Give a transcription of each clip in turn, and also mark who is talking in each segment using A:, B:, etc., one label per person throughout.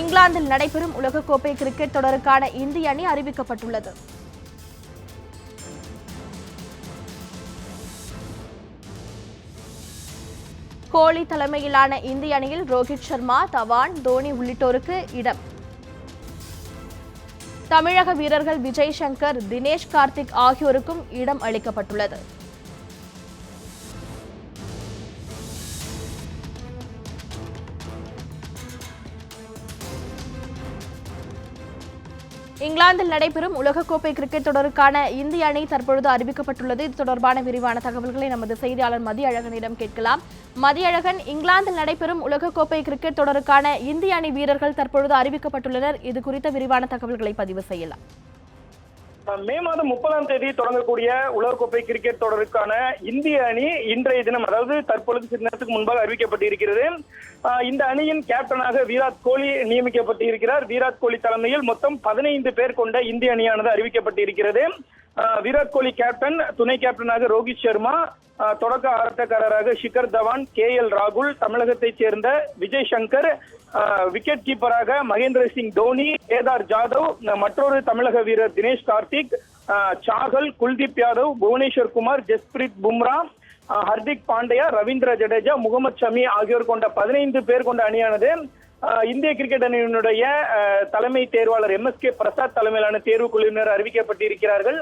A: இங்கிலாந்தில் நடைபெறும் உலகக்கோப்பை கிரிக்கெட் தொடருக்கான இந்திய அணி அறிவிக்கப்பட்டுள்ளது. கோலி தலைமையிலான இந்திய அணியில் ரோஹித் சர்மா தவான் தோனி உள்ளிட்டோருக்கு இடம். தமிழக வீரர்கள் விஜய் சங்கர் தினேஷ் கார்த்திக் ஆகியோருக்கும் இடம் அளிக்கப்பட்டுள்ளது. இங்கிலாந்தில் நடைபெறும் உலகக்கோப்பை கிரிக்கெட் தொடருக்கான இந்திய அணி தற்பொழுது அறிவிக்கப்பட்டுள்ளது. இது தொடர்பான விரிவான தகவல்களை நமது செய்தியாளர் மதியழகனிடம் கேட்கலாம். மதியழகன் இங்கிலாந்தில் நடைபெறும் உலகக்கோப்பை கிரிக்கெட் தொடருக்கான இந்திய அணி வீரர்கள் தற்பொழுது அறிவிக்கப்பட்டுள்ளனர். இது குறித்த விரிவான தகவல்களை பதிவு செய்யலாம்.
B: மே மாதம் முப்பதாம் தேதி தொடங்கக்கூடிய உலகக்கோப்பை கிரிக்கெட் தொடருக்கான இந்திய அணி இன்றைய தினம் அதாவது தற்பொழுது சில நேரத்துக்கு முன்பாக அறிவிக்கப்பட்டிருக்கிறது. இந்த அணியின் கேப்டனாக விராட் கோலி நியமிக்கப்பட்டிருக்கிறார். விராட் கோலி தலைமையில் மொத்தம் பதினைந்து பேர் கொண்ட இந்திய அணியானது அறிவிக்கப்பட்டிருக்கிறது. விராட் கோலி கேப்டன் துணை கேப்டனாக ரோஹித் சர்மா தொடக்க ஆட்டக்காரராக ஷிகர் தவான் கே எல் ராகுல் தமிழகத்தைச் சேர்ந்த விஜய் சங்கர் ஆஹ் விக்கெட் கீப்பராக மகேந்திர சிங் தோனி கேதார் ஜாதவ் மற்றொரு தமிழக வீரர் தினேஷ் கார்த்திக் ஆஹ் சாகல் குல்தீப் யாதவ் புவனேஸ்வர் குமார் ஜஸ்பிரீத் பும்ரா ஹர்திக் பாண்டியா ரவீந்திர ஜடேஜா முகமது ஷமி ஆகியோர் கொண்ட பதினைந்து பேர் கொண்ட அணியானது. இந்திய கிரிக்கெட் அணியினுடைய தலைமை தேர்வாளர் எம் எஸ் கே பிரசாத் தலைமையிலான தேர்வு குழுவினர் அறிவிக்கப்பட்டிருக்கிறார்கள்.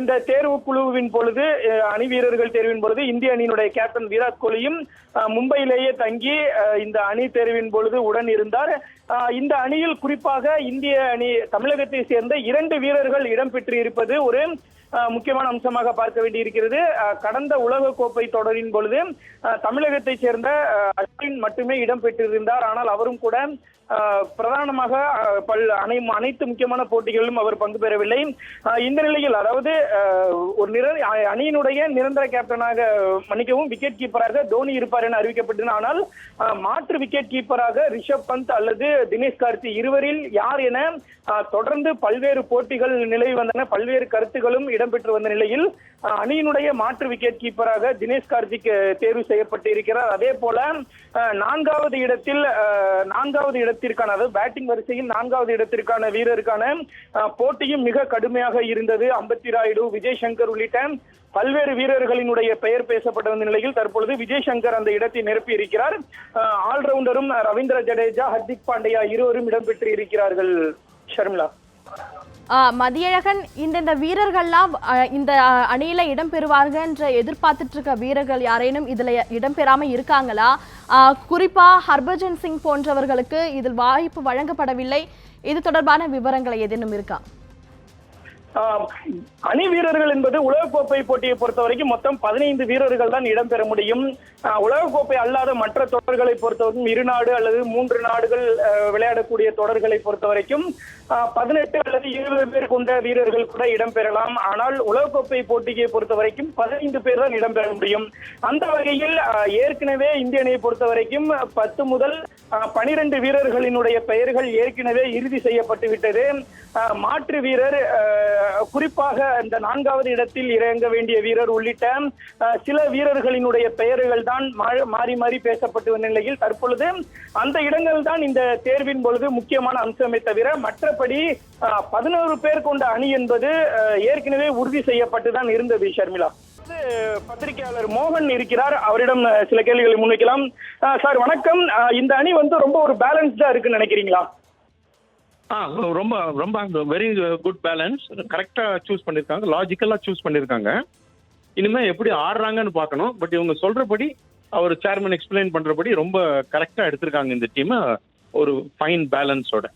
B: இந்த தேர்வு குழுவின் பொழுது அணி வீரர்கள் தேர்வின் பொழுது இந்திய அணியினுடைய கேப்டன் விராட் கோலியும் மும்பையிலேயே தங்கி இந்த அணி தேர்வின் பொழுது உடன் இருந்தார். இந்த அணியில் குறிப்பாக இந்திய அணி தமிழகத்தை சேர்ந்த இரண்டு வீரர்கள் இடம்பெற்று இருப்பது ஒரு முக்கியமான அம்சமாக பார்க்க வேண்டியிருக்கிறது. கடந்த உலக கோப்பை தொடரின் பொழுது தமிழகத்தைச் சேர்ந்த அஸ்வின் மட்டுமே இடம்பெற்றிருந்தார் ஆனால் அவரும் கூட பிரதானமாக பல் அனை அனைத்து முக்கியமான போட்டிகளிலும் அவர் பங்கு பெறவில்லை. இந்த நிலையில் அதாவது ஒரு நிர அணியினுடைய நிரந்தர கேப்டனாக மன்னிக்கவும் விக்கெட் கீப்பராக தோனி இருப்பார் என அறிவிக்கப்பட்டது ஆனால் மாற்று விக்கெட் கீப்பராக ரிஷப் பந்த் அல்லது தினேஷ் கார்த்தி இருவரில் யார் என தொடர்ந்து பல்வேறு போட்டிகள் நிலவி வந்தன. பல்வேறு கருத்துகளும் இடம்பெற்று வந்த நிலையில் அணியினுடைய மாற்று விக்கெட் கீப்பராக தினேஷ் கார்த்திக் தேர்வு செய்யப்பட்டு இருக்கிறார் அதே போல நான்காவது இடத்தில் நான்காவது இடத்திற்கான அதாவது பேட்டிங் வரிசையில் நான்காவது இடத்திற்கான வீரருக்கான போட்டியும் மிக கடுமையாக இருந்தது. அம்பத்தி ராயுடு விஜய் சங்கர் உள்ளிட்ட பல்வேறு வீரர்களினுடைய பெயர் பேசப்பட்ட வந்த நிலையில் தற்பொழுது விஜய் சங்கர் அந்த இடத்தை நிரப்பி இருக்கிறார். ஆல்ரவுண்டரும் ரவீந்திர ஜடேஜா ஹர்திக் பாண்டியா இருவரும் இடம்பெற்று இருக்கிறார்கள் ஷர்மிளா.
A: மதியழகன் இந்தந்த வீரர்கள்லாம் இந்த அணியில் இடம்பெறுவார்கள் என்ற எதிர்பார்த்துட்டு இருக்க வீரர்கள் யாரேனும் இதில் இடம்பெறாமல் இருக்காங்களா? குறிப்பாக குறிப்பா ஹர்பஜன் சிங் போன்றவர்களுக்கு இதில் வாய்ப்பு வழங்கப்படவில்லை. இது தொடர்பான விவரங்கள் ஏதேனும் இருக்கா?
B: அணி வீரர்கள் என்பது உலகக்கோப்பை போட்டியை பொறுத்த வரைக்கும் மொத்தம் பதினைந்து வீரர்கள் தான் இடம்பெற முடியும். உலகக்கோப்பை அல்லாத மற்ற தொடர்களை பொறுத்தவரைக்கும் இரு நாடு அல்லது மூன்று நாடுகள் விளையாடக்கூடிய தொடர்களை பொறுத்த வரைக்கும் பதினெட்டு அல்லது இருபது பேர் கொண்ட வீரர்கள் கூட இடம்பெறலாம். ஆனால் உலகக்கோப்பை போட்டியை பொறுத்த வரைக்கும் பதினைந்து பேர் தான் இடம்பெற முடியும். அந்த வகையில் ஏற்கனவே இந்திய அணியை பொறுத்த வரைக்கும் பத்து முதல் பனிரெண்டு வீரர்களினுடைய பெயர்கள் ஏற்கனவே இறுதி செய்யப்பட்டு விட்டது. மாற்று வீரர் குறிப்பாக இந்த நான்காவது இடத்தில் இறங்க வேண்டிய வீரர் உள்ளிட்ட சில வீரர்களினுடைய பெயர்கள் தான் மா- மாறி மாறி பேசப்பட்டு வந்த நிலையில் தற்பொழுது அந்த இடங்கள் தான் இந்த தேர்வின் பொழுது முக்கியமான அம்சமே தவிர மற்றபடி பதினோரு பேர் கொண்ட அணி என்பது ஏற்கனவே உறுதி செய்யப்பட்டு தான் இருந்தது ஷர்மிளா. பத்திரிகையாளர் மோகன் இருக்கிறார். அவரிடம் சில கேள்விகளை முன்வைக்கலாம். சார் வணக்கம். இந்த அணி வந்து ரொம்ப ஒரு பேலன்ஸ்டா இருக்குன்னு நினைக்கிறீங்களா?
C: ஆ ரொம்ப ரொம்ப வெரி குட் பேலன்ஸ் கரெக்டாக சூஸ் பண்ணியிருக்காங்க லாஜிக்கலாக சூஸ் பண்ணியிருக்காங்க இனிமேல் எப்படி ஆடுறாங்கன்னு பார்க்கணும். பட் இவங்க சொல்கிறபடி அவர் சேர்மன் எக்ஸ்பிளைன் பண்ணுறபடி ரொம்ப கரெக்டாக எடுத்திருக்காங்க இந்த டீமை ஒரு ஃபைன் பேலன்ஸோட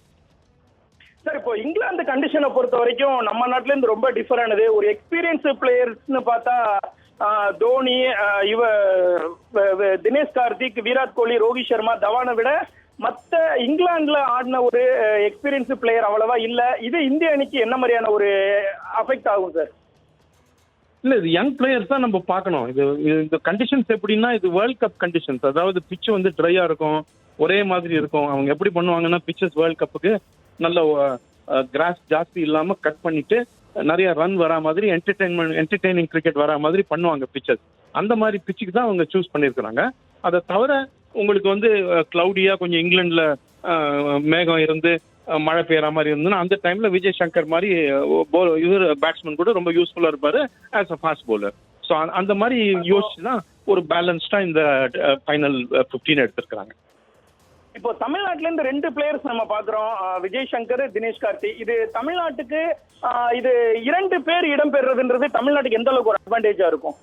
B: சார் இப்போ இங்கிலாந்து கண்டிஷனை பொறுத்த வரைக்கும் நம்ம நாட்டுல இருந்து ரொம்ப டிஃபரானது ஒரு எக்ஸ்பீரியன்ஸ் பிளேயர்ஸ்னு பார்த்தா தோனி இவ தினேஷ் கார்த்திக் விராட் கோலி ரோஹித் சர்மா தவானை விட மத்த இங்கிலாந்துல ஆடின ஒரு எக்ஸ்பீரியன்ஸ் பிளேயர் அவ்வளவா இல்ல. இது இந்திய அணிக்கு என்ன மாதிரியான ஒரு அஃபெக்ட் ஆகும் சார்
C: இல்லை இது யங் பிளேயர்ஸ் தான் நம்ம பார்க்கணும். இது இந்த கண்டிஷன்ஸ் எப்படின்னா இது வேர்ல்ட் கப் கண்டிஷன்ஸ் அதாவது பிச்சு வந்து ட்ரையாக இருக்கும் ஒரே மாதிரி இருக்கும். அவங்க எப்படி பண்ணுவாங்கன்னா பிச்சஸ் வேர்ல்ட் கப்புக்கு நல்ல கிராஸ் ஜாஸ்தி இல்லாமல் கட் பண்ணிட்டு நிறைய ரன் வரா மாதிரி என்டர்டைன்மெண்ட் என்டர்டைனிங் கிரிக்கெட் வரா மாதிரி பண்ணுவாங்க பிச்சஸ் அந்த மாதிரி பிச்சுக்கு தான் அவங்க சூஸ் பண்ணியிருக்கிறாங்க அதை தவிர உங்களுக்கு வந்து க்ளவுடியாக கொஞ்சம் இங்கிலாண்டில் மேகம் இருந்து மழை பெய்யற மாதிரி இருந்ததுன்னா அந்த டைம்ல விஜய் சங்கர் மாதிரி ball- இவர் பேட்ஸ்மேன் கூட ரொம்ப யூஸ்ஃபுல்லா இருப்பாரு as a fast bowler so அந்த மாதிரி யோசிச்சு தான் ஒரு பேலன்ஸ்டா இந்த ஃபைனல் ஃபிஃப்டீன் எடுத்திருக்கிறாங்க.
B: இப்போ தமிழ்நாட்டுல இருந்து ரெண்டு பிளேயர்ஸ் நம்ம பாக்குறோம் விஜய் சங்கர் தினேஷ் கார்த்தி. இது தமிழ்நாட்டுக்கு இது இரண்டு பேர் இடம் பெறுறதுன்றது தமிழ்நாட்டுக்கு எந்த அளவுக்கு ஒரு அட்வான்டேஜா இருக்கும்?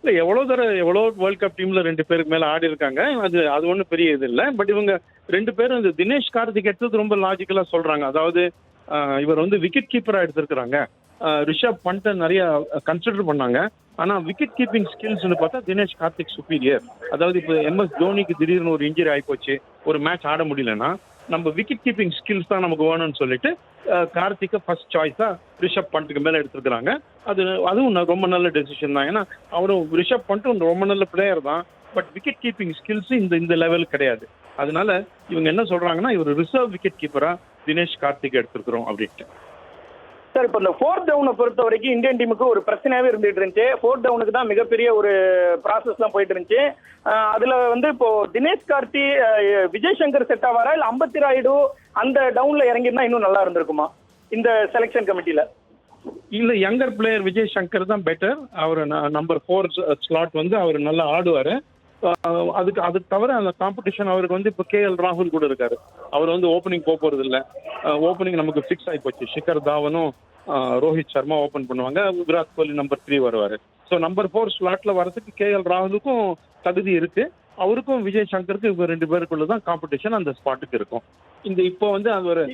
C: இல்ல எவ்வளவு தடவை எவ்வளோ வேர்ல்ட் கப் டீம்ல ரெண்டு பேருக்கு மேல ஆடி இருக்காங்க. அது அது ஒன்றும் பெரிய இது இல்லை. பட் இவங்க ரெண்டு பேரும் இந்த தினேஷ் கார்த்திக் எடுத்தது ரொம்ப லாஜிக்கலா சொல்றாங்க. அதாவது இவர் வந்து விக்கெட் கீப்பரா எடுத்திருக்கிறாங்க. ரிஷப் பண்ட்டை நிறைய கன்சிடர் பண்ணாங்க. ஆனா விக்கெட் கீப்பிங் ஸ்கில்ஸ்னு பார்த்தா தினேஷ் கார்த்திக் சுப்பீரியர் அதாவது இப்போ எம்எஸ் தோனிக்கு திடீர்னு ஒரு இன்ஜுரி ஆயிப்போச்சு ஒரு மேட்ச் ஆட முடியலன்னா நம்ம விக்கெட் கீப்பிங் ஸ்கில்ஸ் தான் நமக்கு வேணும்னு சொல்லிட்டு கார்த்திக்கை ஃபர்ஸ்ட் சாய்ஸா ரிஷப் பண்ட்டுக்கு மேல எடுத்திருக்கிறாங்க. அது அதுவும் ரொம்ப நல்ல டெசிஷன் தான். ஏன்னா அவரும் ரிஷப் பண்ட்டும் ரொம்ப நல்ல பிளேயர் தான். பட் விக்கெட் கீப்பிங் ஸ்கில்ஸ் இந்த இந்த லெவல் கிடையாது. அதனால இவங்க என்ன சொல்றாங்கன்னா இவர் ரிசர்வ் விக்கெட் கீப்பரா தினேஷ் கார்த்திக் எடுத்திருக்கிறோம் அப்படின்ட்டு.
B: சார் இப்போ இந்த ஃபோர்த் டவுனை பொறுத்த வரைக்கும் இந்தியன் டீமுக்கு ஒரு பிரச்சனையாவே இருந்துட்டு இருந்துச்சு. ஃபோர்த் டவுனுக்கு தான் மிகப்பெரிய ஒரு ப்ராசஸ்லாம் போயிட்டு இருந்துச்சு. அதில் அதுல வந்து இப்போ தினேஷ் கார்த்தி விஜய் சங்கர் செட் ஆவாரா? இல்ல அம்பத்தி ராயுடு அந்த டவுன்ல இறங்கியிருந்தா இன்னும் நல்லா இருந்திருக்குமா? இந்த செலெக்ஷன் கமிட்டியில்
C: இல்ல யங்கர் பிளேயர் விஜய் சங்கர் தான் பெட்டர் அவர் நம்பர் ஃபோர் ஸ்லாட் வந்து அவர் நல்லா ஆடுவாரு. அதுக்கு அது தவிர அந்த காம்படிஷன் அவருக்கு வந்து இப்போ கேஎல் ராகுல் கூட இருக்காரு. அவர் வந்து ஓப்பனிங் போக போறது இல்ல. ஓப்பனிங் நமக்கு ஃபிக்ஸ் ஆகி போச்சு. ஷிகர் தாவனும் ரோஹித் சர்மா ஓப்பன் பண்ணுவாங்க. விராட் கோலி நம்பர் த்ரீ வருவாரு. ஸோ நம்பர் ஃபோர் ஸ்லாட்ல வரதுக்கு கேஎல் ராகுலுக்கும் தகுதி இருக்கு. அவருக்கும் விஜய் சங்கருக்கு இவங்க ரெண்டு பேருக்குள்ள தான் காம்படிஷன் அந்த ஸ்பாட்டுக்கு இருக்கும். இந்த இப்போ வந்து அது ஒரு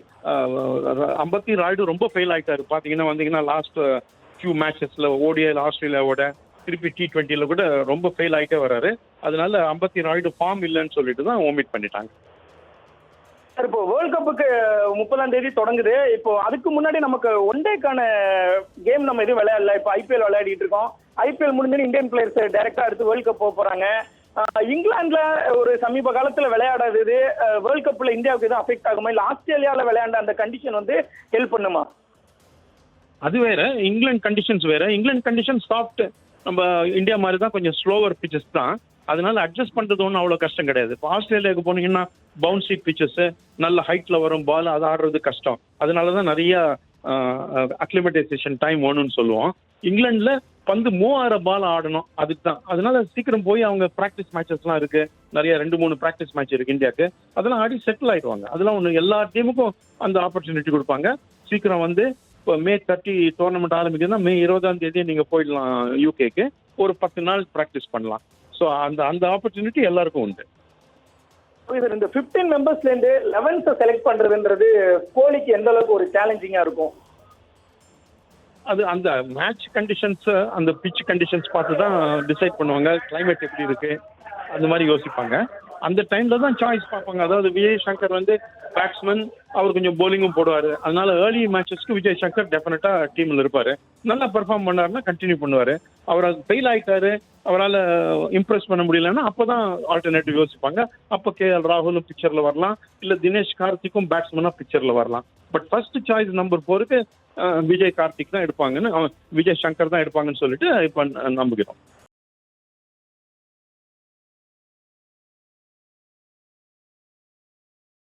C: அம்பத்தி ராய்டு ரொம்ப ஃபெயில் ஆயிட்டாரு. பாத்தீங்கன்னா வந்தீங்கன்னா லாஸ்ட் ஃபியூ மேட்சஸ்ல ஓடிஐ ஆஸ்திரேலியாவோட திருப்பி டி டுவெண்ட்டில கூட ரொம்ப ஃபெயில் ஆயிட்டே வராரு. அதனால அம்பத்தி ராய்டு ஃபார்ம் இல்லைன்னு சொல்லிட்டு தான் ஓமிட் பண்ணிட்டாங்க.
B: சார் இப்போ வேர்ல்ட் கப்புக்கு முப்பதாம் தேதி தொடங்குது. இப்போ அதுக்கு முன்னாடி நமக்கு ஒன் டேக்கான கேம் நம்ம எதுவும் விளையாடல. இப்போ ஐபிஎல் விளையாடிட்டு இருக்கோம். ஐபிஎல் முடிஞ்சு இந்தியன் பிளேயர்ஸ் டைரக்டா அடுத்து வேர்ல்ட் கப் போக போறாங்க. இங்கிலாந்துல ஒரு சமீப காலத்துல விளையாடாதது வேர்ல்ட் கப்ல இந்தியாவுக்கு எதுவும் அஃபெக்ட் ஆகுமா? இல்ல ஆஸ்திரேலியால விளையாண்ட அந்த கண்டிஷன் வந்து ஹெல்ப் பண்ணுமா?
C: அது வேற. இங்கிலாந்து கண்டிஷன்ஸ் வேற. இங்கிலாந்து கண்டிஷன் சாஃப்ட் நம்ம இந்தியா மாதிரி தான் கொஞ்சம் ஸ்லோவர் பிச்சஸ் தான். அதனால அட்ஜஸ்ட் பண்றது ஒன்றும் அவ்வளோ கஷ்டம் கிடையாது. இப்போ ஆஸ்திரேலியாவுக்கு போனீங்கன்னா பவுன்சி பிச்சஸ் நல்ல ஹைட்ல வரும் பால் அது ஆடுறது கஷ்டம். அதனால தான் நிறைய அக்ளிமடைசேஷன் டைம் வேணும்னு சொல்லுவோம். இங்கிலாந்துல பந்து மூவாயிரம் பால் ஆடணும் அதுக்கு தான் அதனால சீக்கிரம் போய் அவங்க ப்ராக்டிஸ் மேட்சஸ்லாம் இருக்கு. நிறைய ரெண்டு மூணு ப்ராக்டிஸ் மேட்ச் இருக்கு இந்தியாவுக்கு. அதெல்லாம் ஆடி செட்டில் ஆயிடுவாங்க. அதெல்லாம் ஒன்று எல்லா டீமுக்கும் அந்த ஆப்பர்ச்சுனிட்டி கொடுப்பாங்க. சீக்கிரம் வந்து இப்போ மே தேர்ட்டி டோர்னமெண்ட் ஆரம்பிக்குதுன்னா மே இருபதாம் தேதி நீங்க போயிடலாம் யூகேக்கு ஒரு பத்து நாள் ப்ராக்டிஸ் பண்ணலாம். ஸோ அந்த அந்த ஆப்பர்ச்சுனிட்டி எல்லாருக்கும் உண்டு.
B: இது இந்த 15 மெம்பர்ஸ்ல இருந்து லெவன்த் செலக்ட் பண்றதுன்றது கோலிக்கு எந்த அளவுக்கு ஒரு சேலஞ்சிங்கா இருக்கும்?
C: அது அந்த மேட்ச் கண்டிஷன்ஸ் அந்த பிச் கண்டிஷன்ஸ் பார்த்து தான் டிசைட் பண்ணுவாங்க. கிளைமேட் எப்படி இருக்கு? அந்த மாதிரி யோசிப்பாங்க. அந்த டைம்ல தான் சாய்ஸ் பார்ப்பாங்க. அதாவது விஜய் சங்கர் வந்து பேட்ஸ்மேன் அவர் கொஞ்சம் போலிங்கும் போடுவார். அதனால ஏர்லி மேட்சஸ்க்கு விஜய் சங்கர் டெஃபினட்டா டீம்ல இருப்பாரு. நல்லா பெர்ஃபார்ம் பண்ணாருன்னா கண்டினியூ பண்ணுவாரு. அவர் ஃபெயில் ஆயிட்டாரு. அவரால் இம்ப்ரெஸ் பண்ண முடியலன்னா அப்பதான் ஆல்டர்னேட்டிவ் யோசிப்பாங்க. அப்போ கே எல் ராகுலும் பிக்சர்ல வரலாம். இல்ல தினேஷ் கார்த்திக்கும் பேட்ஸ்மேனா பிக்சர்ல வரலாம். பட் ஃபர்ஸ்ட் சாய்ஸ் நம்பர் ஃபோருக்கு விஜய் கார்த்திக் தான் எடுப்பாங்கன்னு அவன் விஜய் சங்கர் தான் எடுப்பாங்கன்னு சொல்லிட்டு இப்போ நம்புகிறோம்.